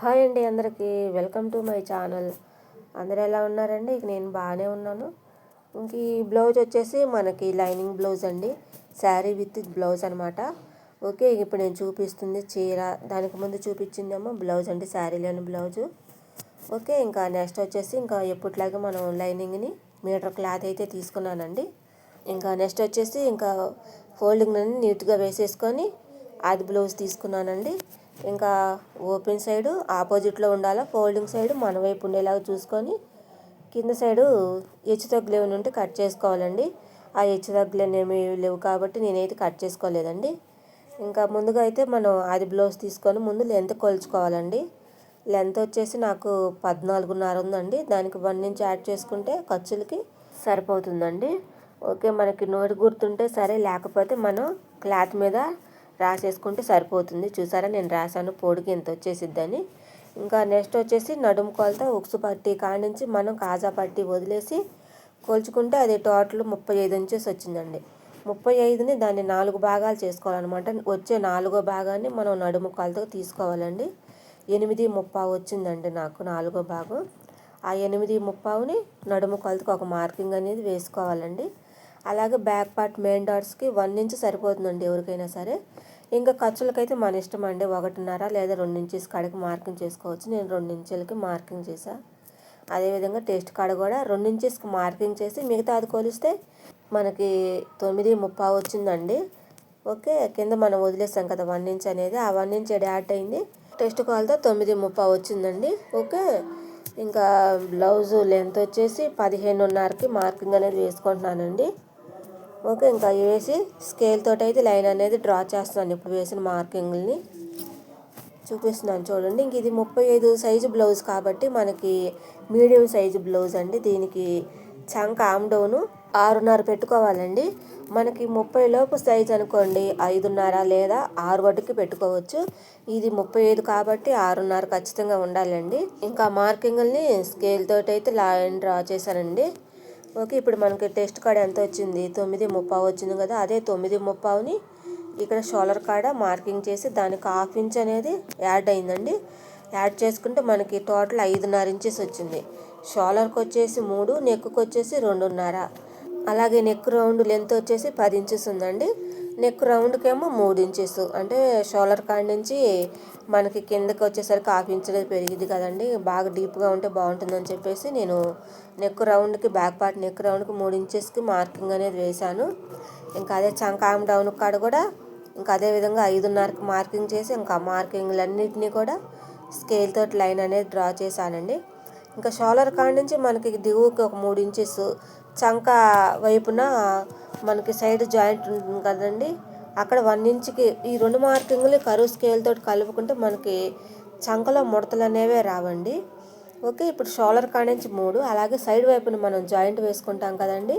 Hi అండి అందరికీ. Welcome to my channel. అందరు ఎలా ఉన్నారండి? ఇక నేను బాగానే ఉన్నాను. ఇంక ఈ బ్లౌజ్ వచ్చేసి మనకి లైనింగ్ బ్లౌజ్ అండి. శారీ విత్ బ్లౌజ్ అనమాట ఓకే ఇప్పుడు నేను చూపిస్తుంది చీర. దానికి ముందు చూపించిందేమో బ్లౌజ్ అండి శారీలోని బ్లౌజు. ఓకే ఇంకా నెక్స్ట్ వచ్చేసి ఇంకా ఎప్పటిలాగా మనం లైనింగ్ని మీటర్ క్లాత్ అయితే తీసుకున్నానండి. ఇంకా నెక్స్ట్ వచ్చేసి ఇంకా ఫోల్డింగ్ అన్ని నీట్గా వేసేసుకొని అది బ్లౌజ్ తీసుకున్నానండి. ఇంకా ఓపెన్ సైడు ఆపోజిట్లో ఉండాలా ఫోల్డింగ్ సైడ్ మన వైపు ఉండేలాగా చూసుకొని కింద సైడు హెచ్చు తగ్గులు ఏమైనా ఉంటే కట్ చేసుకోవాలండి. ఆ హెచ్చు తగ్గులు ఏమి లేవు కాబట్టి నేనైతే కట్ చేసుకోలేదండి. ఇంకా ముందుగా అయితే మనం అది బ్లౌజ్ తీసుకొని ముందు లెంత్ కొలుచుకోవాలండి. లెంత్ వచ్చేసి నాకు పద్నాలుగున్నర ఉందండి. దానికి వన్ నుంచి యాడ్ చేసుకుంటే ఖర్చులకి సరిపోతుందండి. ఓకే మనకి నోటి గుర్తుంటే సరే లేకపోతే మనం క్లాత్ మీద రాసేసుకుంటే సరిపోతుంది. చూసారా? నేను రాశాను. పొడికి ఎంత వచ్చేసిద్దని. ఇంకా నెక్స్ట్ వచ్చేసి నడుము కొలత ఉక్సు పట్టి కాడి నుంచి మనం కాజా పట్టి వదిలేసి కొలుచుకుంటే అది టోటల్ ముప్పై ఐదు ఇంచెస్ వచ్చిందండి. ముప్పై ఐదుని దాన్ని నాలుగు భాగాలు చేసుకోవాలన్నమాట. వచ్చే నాలుగో భాగాన్ని మనం నడుము కొలతకు తీసుకోవాలండి. ఎనిమిది ముప్పా వచ్చిందండి నాకు నాలుగో భాగం. ఆ ఎనిమిది ముప్పావుని నడుము కొలతకు ఒక మార్కింగ్ అనేది వేసుకోవాలండి. అలాగే బ్యాక్ పార్ట్ మెయిన్ డాట్స్కి వన్ ఇంచ్ సరిపోతుందండి ఎవరికైనా సరే. ఇంకా ఖర్చులకైతే మన ఇష్టం అండి. ఒకటిన్నర లేదా రెండు ఇంచెస్ కాడికి మార్కింగ్ చేసుకోవచ్చు. నేను రెండు ఇంచెలకి మార్కింగ్ చేశాను అదేవిధంగా టెస్ట్ కాడ కూడా రెండు ఇంచెస్కి మార్కింగ్ చేసి మిగతా అది కొలిస్తే మనకి తొమ్మిది ముప్పై వచ్చిందండి. ఓకే కింద మనం వదిలేసాం కదా వన్ ఇంచ్ అనేది. ఆ వన్ ఇంచ్ యాడ్ అయింది. టెస్ట్ కాల్తో తొమ్మిది ముప్పై వచ్చిందండి. ఓకే ఇంకా బ్లౌజ్ లెంత్ వచ్చేసి పదిహేనున్నరకి మార్కింగ్ అనేది వేసుకుంటున్నానండి. ఓకే ఇంకా వేసి స్కేల్ తోటి అయితే లైన్ అనేది డ్రా చేస్తున్నాను. ఇప్పుడు వేసిన మార్కింగ్ని చూపిస్తున్నాను చూడండి. ఇంక ఇది ముప్పై ఐదు సైజు బ్లౌజ్ కాబట్టి మనకి మీడియం సైజు బ్లౌజ్ అండి. దీనికి చంక ఆమ్డౌను ఆరున్నర పెట్టుకోవాలండి. మనకి ముప్పై లోపు సైజ్ అనుకోండి ఐదున్నర లేదా ఆరు వడ్డుకి పెట్టుకోవచ్చు. ఇది ముప్పై ఐదు కాబట్టి ఆరున్నర ఖచ్చితంగా ఉండాలండి. ఇంకా మార్కింగ్ని స్కేల్ తోటి అయితే లైన్ డ్రా చేశానండి. ఓకే ఇప్పుడు మనకి టెస్ట్ కార్డ్ ఎంత వచ్చింది తొమ్మిది ముప్పావు వచ్చింది కదా అదే తొమ్మిది ముప్పావుని ఇక్కడ షోలర్ కాడ మార్కింగ్ చేసి దానికి హాఫ్ ఇంచ్ అనేది యాడ్ అయిందండి. యాడ్ చేసుకుంటే మనకి టోటల్ ఐదున్నర ఇంచెస్ వచ్చింది. షోలర్కి వచ్చేసి మూడు నెక్కి వచ్చేసి రెండున్నర. అలాగే నెక్ రౌండ్ లెంత్ వచ్చేసి పది ఇంచెస్ ఉందండి. నెక్ రౌండ్కేమో మూడు ఇంచెస్. అంటే షోలర్ కాడ నుంచి మనకి కిందకి వచ్చేసరికి హాఫ్ ఇంచ్ అనేది పెరిగింది కదండి. బాగా డీప్గా ఉంటే బాగుంటుందని చెప్పేసి నేను నెక్ రౌండ్కి బ్యాక్ పార్ట్ నెక్ రౌండ్కి మూడు ఇంచెస్కి మార్కింగ్ అనేది వేశాను. ఇంకా అదే చంకామ్ డౌన్ కాడ కూడా ఇంకా అదే విధంగా ఐదున్నరకి మార్కింగ్ చేసి ఇంకా మార్కింగ్లన్నింటినీ కూడా స్కేల్ తోటి లైన్ అనేది డ్రా చేశానండి. ఇంకా షోలర్ కాడ నుంచి మనకి దిగువకి ఒక మూడు ఇంచెస్ చంక వైపున మనకి సైడ్ జాయింట్ ఉంటుంది కదండి. అక్కడ వన్ ఇంచ్కి ఈ రెండు మార్కింగ్లు కరువు స్కేల్ తోటి కలుపుకుంటే మనకి చంకలో ముడతలు అనేవే రావండి. ఓకే ఇప్పుడు షోలర్ కాడ నుంచి మూడు అలాగే సైడ్ వైపున మనం జాయింట్ వేసుకుంటాం కదండి.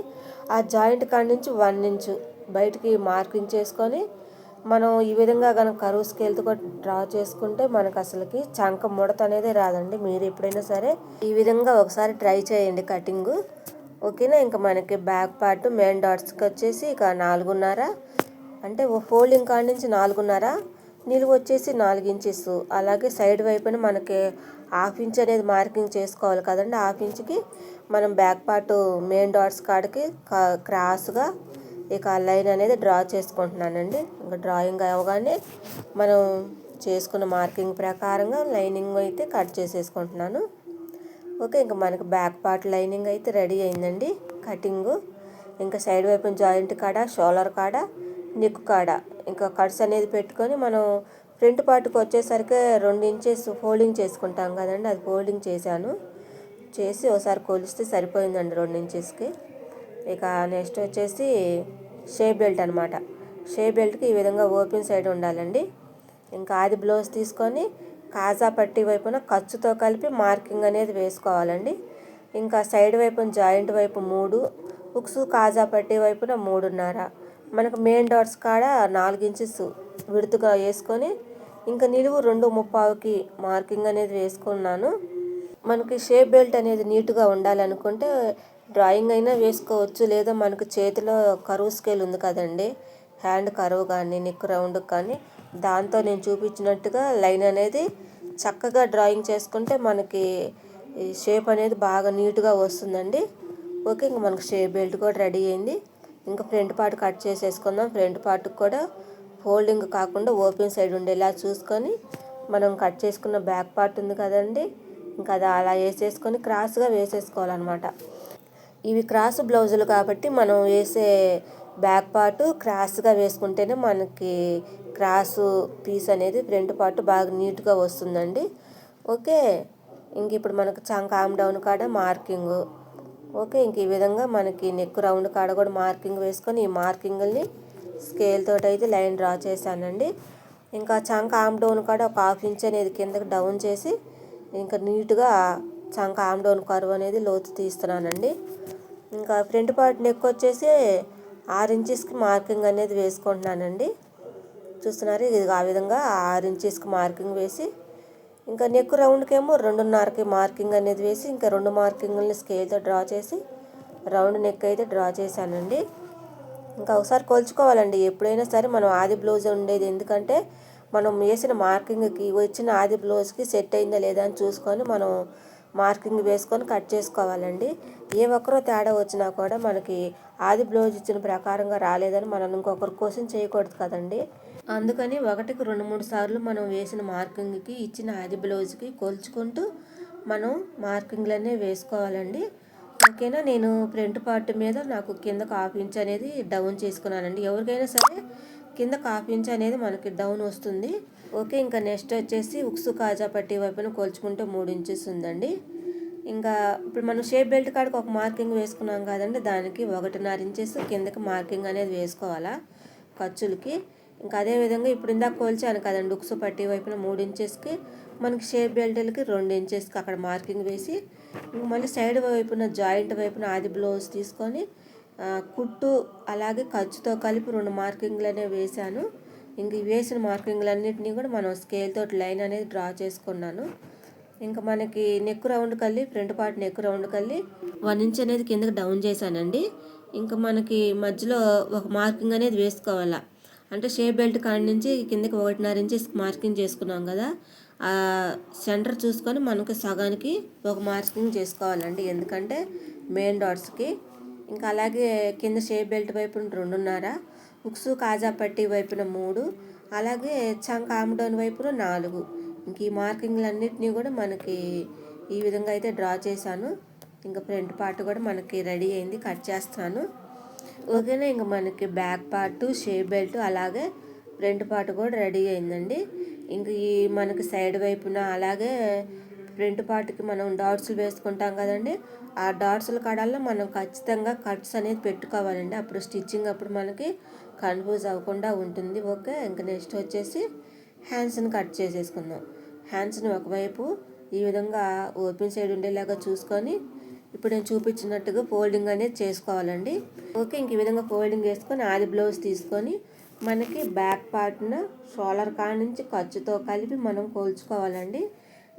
ఆ జాయింట్ కాడ నుంచి వన్ ఇంచు బయటికి మార్కింగ్ చేసుకొని మనం ఈ విధంగా కనుక కరువు స్కేల్తో డ్రా చేసుకుంటే మనకు అసలుకి చంక ముడత అనేది రాదండి. మీరు ఎప్పుడైనా సరే ఈ విధంగా ఒకసారి ట్రై చేయండి కటింగు. ఓకేనా? ఇంకా మనకి బ్యాక్ పార్ట్ మెయిన్ డాట్స్కి వచ్చేసి ఇక నాలుగున్నర. అంటే ఫోల్డింగ్ కాడ నుంచి నాలుగున్నర. నిలువ వచ్చేసి నాలుగు ఇంచెస్. అలాగే సైడ్ వైపున మనకి హాఫ్ ఇంచ్ అనేది మార్కింగ్ చేసుకోవాలి కదండి. హాఫ్ ఇంచ్కి మనం బ్యాక్ పార్ట్ మెయిన్ డాట్స్ కాడికి క్రాస్గా ఇక లైన్ అనేది డ్రా చేసుకుంటున్నానండి. ఇంకా డ్రాయింగ్ అవగానే మనం చేసుకున్న మార్కింగ్ ప్రకారంగా లైనింగ్ అయితే కట్ చేసేసుకుంటున్నాను. ఓకే ఇంకా మనకి బ్యాక్ పార్ట్ లైనింగ్ అయితే రెడీ అయిందండి. కటింగు ఇంకా సైడ్ వైపు జాయింట్ కాడ షోలర్ కాడ నెక్ కాడ. ఇంకా కట్స్ అనేది పెట్టుకొని మనం ఫ్రంట్ పార్ట్కి వచ్చేసరికి రెండు ఇంచెస్ ఫోల్డింగ్ చేసుకుంటాం కదండి అది ఫోల్డింగ్ చేశాను. చేసి ఒకసారి కొలిస్తే సరిపోయిందండి రెండు ఇంచెస్కి. ఇక నెక్స్ట్ వచ్చేసి షేప్ బెల్ట్ అనమాట షేప్ బెల్ట్కి ఈ విధంగా ఓపెన్ సైడ్ ఉండాలండి. ఇంకా అది బ్లౌజ్ తీసుకొని కాజా పట్టి వైపున ఖర్చుతో కలిపి మార్కింగ్ అనేది వేసుకోవాలండి. ఇంకా సైడ్ వైపున జాయింట్ వైపు మూడు హుక్స్ కాజా పట్టి వైపున మూడున్నర. మనకు మెయిన్ డాట్స్ కాడ నాలుగు ఇంచెస్ విడుతుగా వేసుకొని ఇంకా నిలువు రెండు ముప్పావుకి మార్కింగ్ అనేది వేసుకున్నాను. మనకి షేప్ బెల్ట్ అనేది నీట్గా ఉండాలనుకుంటే డ్రాయింగ్ అయినా వేసుకోవచ్చు లేదా మనకు చేతిలో కరువు స్కేల్ ఉంది కదండి హ్యాండ్ కరువు కానీ నిక్ రౌండ్ కానీ దాంతో నేను చూపించినట్టుగా లైన్ అనేది చక్కగా డ్రాయింగ్ చేసుకుంటే మనకి ఈ షేప్ అనేది బాగా నీట్గా వస్తుందండి. ఓకే ఇంక మనకు షేప్ బెల్ట్ కూడా రెడీ అయింది. ఇంకా ఫ్రంట్ పార్ట్ కట్ చేసేసుకుందాం. ఫ్రంట్ పార్ట్కి కూడా ఫోల్డింగ్ కాకుండా ఓపెన్ సైడ్ ఉండేలా చూసుకొని మనం కట్ చేసుకున్న బ్యాక్ పార్ట్ ఉంది కదండి ఇంకా అది అలా వేసేసుకొని క్రాస్గా వేసేసుకోవాలన్నమాట. ఇవి క్రాస్ బ్లౌజులు కాబట్టి మనం వేసే బ్యాక్ పార్ట్ క్రాస్గా వేసుకుంటేనే మనకి క్రాస్ పీస్ అనేది ఫ్రంట్ పార్ట్ బాగా నీట్గా వస్తుందండి. ఓకే ఇంక ఇప్పుడు మనకు చంక ఆమ్ డౌన్ కాడ మార్కింగ్. ఓకే ఇంక ఈ విధంగా మనకి నెక్ రౌండ్ కాడ కూడా మార్కింగ్ వేసుకొని ఈ మార్కింగ్ని స్కేల్ తోటి అయితే లైన్ డ్రా చేశానండి. ఇంకా చంక ఆమ్ డౌన్ కాడ ఒక హాఫ్ ఇంచ్ అనేది కిందకి డౌన్ చేసి ఇంకా నీట్గా చంక ఆమ్ డౌన్ కర్వ్ అనేది లోతు తీస్తున్నానండి. ఇంకా ఫ్రంట్ పార్ట్ నెక్ వచ్చేసి ఆరు ఇంచెస్కి మార్కింగ్ అనేది వేసుకుంటున్నానండి. చూస్తున్నారు ఇది ఆ విధంగా ఆరు ఇంచెస్కి మార్కింగ్ వేసి ఇంకా నెక్ రౌండ్కి ఏమో రెండున్నరకి మార్కింగ్ అనేది వేసి ఇంకా రెండు మార్కింగ్ని స్కేల్తో డ్రా చేసి రౌండ్ నెక్ అయితే డ్రా చేశానండి. ఇంకా ఒకసారి కొలుచుకోవాలండి. ఎప్పుడైనా సరే మనం ఆది బ్లౌజ్ ఉండేది ఎందుకంటే మనం వేసిన మార్కింగ్కి వచ్చిన ఆది బ్లౌజ్కి సెట్ అయిందా లేదా అని చూసుకొని మనం మార్కింగ్ వేసుకొని కట్ చేసుకోవాలండి. ఏ ఒక్కరో తేడా వచ్చినా కూడా మనకి ఆది బ్లౌజ్ ఇచ్చిన ప్రకారంగా రాలేదని మనం ఇంకొకరి కోసం చేయకూడదు కదండి. అందుకని ఒకటికి రెండు మూడు సార్లు మనం వేసిన మార్కింగ్కి ఇచ్చిన ఆది బ్లౌజ్కి కొలుచుకుంటూ మనం మార్కింగ్లనే వేసుకోవాలండి. ఓకేనా? నేను ఫ్రంట్ పార్ట్ మీద నాకు కింద హాఫ్ ఇంచ్ అనేది డౌన్ చేసుకున్నానండి. ఎవరికైనా సరే కింద హాఫ్ ఇంచ్ అనేది మనకి డౌన్ వస్తుంది. ఓకే ఇంకా నెక్స్ట్ వచ్చేసి ఉక్సు కాజా పట్టి వైపున కొలుచుకుంటే మూడు ఇంచెస్ ఉందండి. ఇంకా ఇప్పుడు మనం షేప్ బెల్ట్ కాడికి ఒక మార్కింగ్ వేసుకున్నాం కదండి దానికి ఒకటిన్నర ఇంచెస్ కిందకి మార్కింగ్ అనేది వేసుకోవాలా ఖర్చులకి. ఇంకా అదేవిధంగా ఇప్పుడు ఇందాక కోల్చాను కదండి ఉక్సు పట్టి వైపున మూడు ఇంచెస్కి మనకి షేప్ బెల్ట్లకి రెండు ఇంచెస్కి అక్కడ మార్కింగ్ వేసి మళ్ళీ సైడ్ వైపున జాయింట్ వైపున ఆది బ్లౌజ్ తీసుకొని కుట్టు అలాగే ఖర్చుతో కలిపి రెండు మార్కింగ్లు అనేవి వేశాను. ఇంక వేసిన మార్కింగ్లన్నింటినీ కూడా మనం స్కేల్తో లైన్ అనేది డ్రా చేసుకున్నాను. ఇంకా మనకి నెక్ రౌండ్ కల్లి ఫ్రంట్ పార్ట్ నెక్ రౌండ్ కల్లి వన్ ఇంచ్ అనేది కిందకి డౌన్ చేశానండి. ఇంకా మనకి మధ్యలో ఒక మార్కింగ్ అనేది వేసుకోవాలా. అంటే షేప్ బెల్ట్ కాడి నుంచి కిందకి ఒకటిన్నర ఇంచి మార్కింగ్ చేసుకున్నాం కదా. ఆ సెంటర్ చూసుకొని మనకి సగానికి ఒక మార్కింగ్ చేసుకోవాలండి. ఎందుకంటే మెయిన్ డాట్స్కి. ఇంకా అలాగే కింద షేప్ బెల్ట్ వైపు రెండున్నర. ఉక్సు కాజా పట్టి వైపున మూడు అలాగే చంక్ ఆమ్డౌన్ వైపున నాలుగు. ఇంక ఈ మార్కింగ్లన్నిటినీ కూడా మనకి ఈ విధంగా అయితే డ్రా చేశాను. ఇంకా ఫ్రంట్ పార్ట్ కూడా మనకి రెడీ అయింది కట్ చేస్తాను. ఓకేనా? ఇంకా మనకి బ్యాక్ పార్ట్ షేప్ బెల్ట్ అలాగే ఫ్రంట్ పార్ట్ కూడా రెడీ అయిందండి. ఇంక ఈ మనకి సైడ్ వైపున అలాగే ఫ్రంట్ పార్ట్కి మనం డాట్స్లు వేసుకుంటాం కదండి. ఆ డాట్స్ల కాడల్లో మనం ఖచ్చితంగా కట్స్ అనేది పెట్టుకోవాలండి. అప్పుడు స్టిచ్చింగ్ అప్పుడు మనకి కన్ఫ్యూజ్ అవ్వకుండా ఉంటుంది. ఓకే ఇంకా నెక్స్ట్ వచ్చేసి హ్యాండ్స్ని కట్ చేసేసుకుందాం. హ్యాండ్స్ని ఒకవైపు ఈ విధంగా ఓపెన్ సైడ్ ఉండేలాగా చూసుకొని ఇప్పుడు నేను చూపించినట్టుగా ఫోల్డింగ్ అనేది చేసుకోవాలండి. ఓకే ఇంక ఈ విధంగా ఫోల్డింగ్ వేసుకొని ఆది బ్లౌజ్ తీసుకొని మనకి బ్యాక్ పార్ట్న షోలర్ కాడ నుంచి ఖర్చుతో కలిపి మనం కోల్చుకోవాలండి.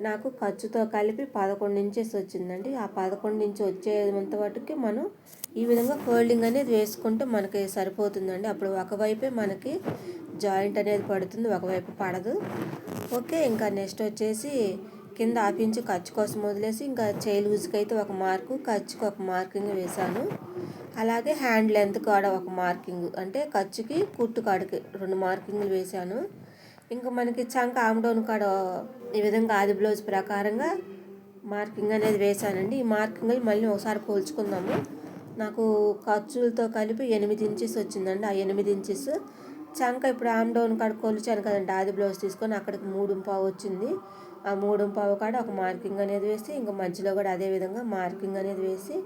నాకు ఖర్చుతో కలిపి పదకొండు ఇంచెస్ వచ్చిందండి. ఆ పదకొండు ఇంచు వచ్చేంత వాటికి మనం ఈ విధంగా ఫోల్డింగ్ అనేది వేసుకుంటే మనకి సరిపోతుందండి. అప్పుడు ఒకవైపే మనకి జాయింట్ అనేది పడుతుంది ఒకవైపు పడదు. ఓకే ఇంకా నెక్స్ట్ వచ్చేసి కింద ఆపించి ఖర్చు కోసం వదిలేసి ఇంకా చేయి లూజ్కి అయితే ఒక మార్కు ఖర్చుకి ఒక మార్కింగ్ వేశాను. అలాగే హ్యాండ్ లెంత్ కాడ ఒక మార్కింగ్ అంటే ఖర్చుకి కుట్టు కాడికి రెండు మార్కింగ్లు వేశాను. ఇంకా మనకి చంక ఆమ్డౌన్ కాడ ఈ విధంగా ఆది బ్లౌజ్ ప్రకారంగా మార్కింగ్ అనేది వేశానండి. ఈ మార్కింగ్లు మళ్ళీ ఒకసారి పోల్చుకుందాము. నాకు ఖర్చులతో కలిపి ఎనిమిది ఇంచెస్ వచ్చిందండి. ఆ ఎనిమిది ఇంచెస్. చంక ఇప్పుడు ఆమ్ డౌన్ కాడ కొలిచాను కదండి. ఆది బ్లౌజ్ తీసుకొని అక్కడికి మూడు పావు వచ్చింది. ఆ మూడు పావు కాడ ఒక మార్కింగ్ అనేది వేసి ఇంకా మధ్యలో కూడా అదే విధంగా మార్కింగ్ అనేది వేసి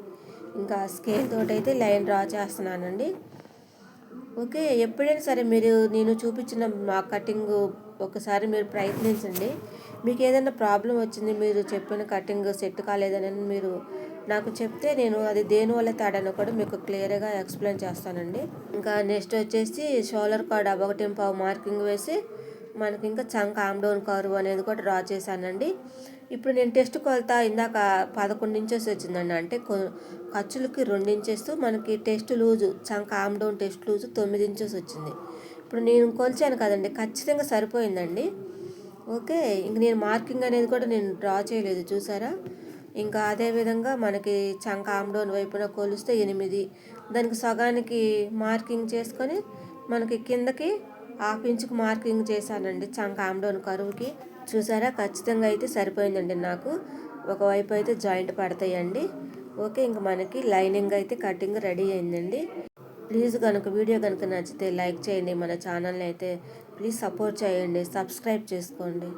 ఇంకా స్కేల్ తోటైతే అయితే లైన్ డ్రా చేస్తున్నానండి. ఓకే ఎప్పుడైనా సరే మీరు నేను చూపించిన మా కటింగ్ ఒకసారి మీరు ప్రయత్నించండి. మీకు ఏదైనా ప్రాబ్లం వచ్చింది మీరు చెప్పిన కటింగ్ సెట్ కాలేదని మీరు నాకు చెప్తే నేను అది దేనివల్ల తాడని కూడా మీకు క్లియర్గా ఎక్స్ప్లెయిన్ చేస్తానండి. ఇంకా నెక్స్ట్ వచ్చేసి షోలర్ కార్డ్ ఒకటి మార్కింగ్ వేసి మనకి ఇంకా చంక్ ఆమ్డౌన్ కర్వ్ అనేది కూడా డ్రా చేశానండి. ఇప్పుడు నేను టెస్ట్ కొలత ఇందాక పదకొండు ఇంచెస్ వచ్చిందండి. అంటే ఖర్చులకి రెండు ఇంచెస్ మనకి టెస్ట్ లూజు చంక ఆమ్ డౌన్ టెస్ట్ లూజు తొమ్మిది ఇంచెస్ వచ్చింది. ఇప్పుడు నేను కొలిచాను కదండి ఖచ్చితంగా సరిపోయిందండి. ఓకే ఇంక నేను మార్కింగ్ అనేది కూడా నేను డ్రా చేయలేదు చూసారా? ఇంకా అదేవిధంగా మనకి చంక ఆమ్డోన్ వైపున కొలిస్తే ఎనిమిది. దానికి సగానికి మార్కింగ్ చేసుకొని మనకి కిందకి హాఫ్ ఇంచుకు మార్కింగ్ చేశానండి చంక ఆమ్డోన్ కరువుకి. చూసారా? ఖచ్చితంగా అయితే సరిపోయిందండి నాకు. ఒకవైపు అయితే జాయింట్ పడతాయండి. ఓకే ఇంక మనకి లైనింగ్ అయితే కటింగ్ రెడీ అయిందండి. ప్లీజ్ కనుక వీడియో కనుక నచ్చితే లైక్ చేయండి. మన ఛానల్ని అయితే ప్లీజ్ సపోర్ట్ చేయండి. సబ్స్క్రైబ్ చేసుకోండి.